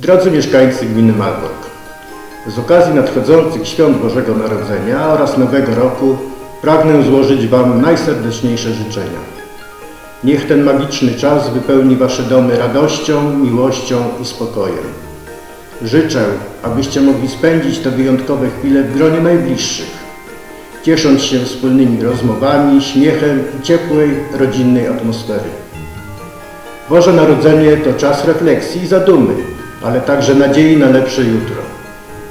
Drodzy mieszkańcy gminy Malbork, z okazji nadchodzących świąt Bożego Narodzenia oraz Nowego Roku pragnę złożyć Wam najserdeczniejsze życzenia. Niech ten magiczny czas wypełni Wasze domy radością, miłością i spokojem. Życzę, abyście mogli spędzić te wyjątkowe chwile w gronie najbliższych, ciesząc się wspólnymi rozmowami, śmiechem i ciepłej, rodzinnej atmosfery. Boże Narodzenie to czas refleksji i zadumy, ale także nadziei na lepsze jutro.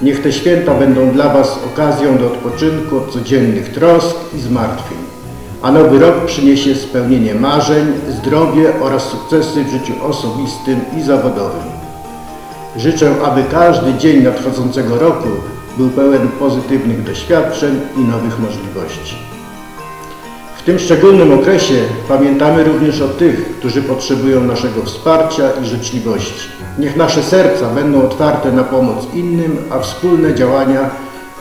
Niech te święta będą dla Was okazją do odpoczynku od codziennych trosk i zmartwień, a nowy rok przyniesie spełnienie marzeń, zdrowie oraz sukcesy w życiu osobistym i zawodowym. Życzę, aby każdy dzień nadchodzącego roku był pełen pozytywnych doświadczeń i nowych możliwości. W tym szczególnym okresie pamiętamy również o tych, którzy potrzebują naszego wsparcia i życzliwości. Niech nasze serca będą otwarte na pomoc innym, a wspólne działania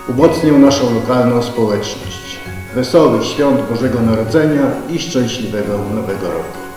umocnią naszą lokalną społeczność. Wesołych świąt Bożego Narodzenia i szczęśliwego Nowego Roku.